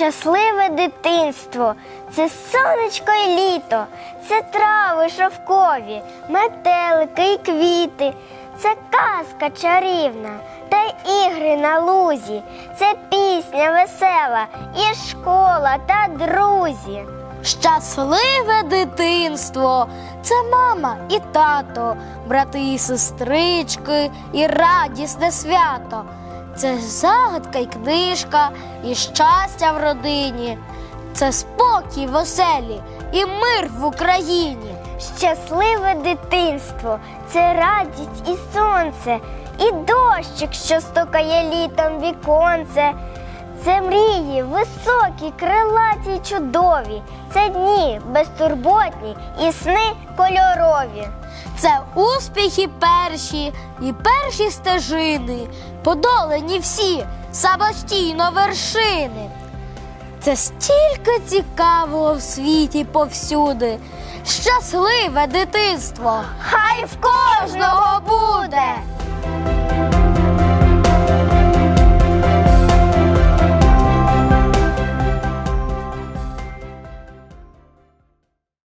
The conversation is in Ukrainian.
щасливе дитинство, це сонечко й літо, це трави шовкові, метелики й квіти, це казка чарівна та ігри на лузі, це пісня весела і школа та друзі. Щасливе дитинство це мама і тато, брати і сестрички, і радісне свято. Це загадка й книжка, і щастя в родині, це спокій в оселі і мир в Україні. Щасливе дитинство це радість і сонце, і дощик, що стукає літом віконце. Це мрії високі, крилаті й чудові. Це дні безтурботні і сни кольорові. Це успіхи перші і перші стежини, подолані всі самостійно вершини. Це стільки цікавого в світі повсюди. Щасливе дитинство! Хай в кожного буде!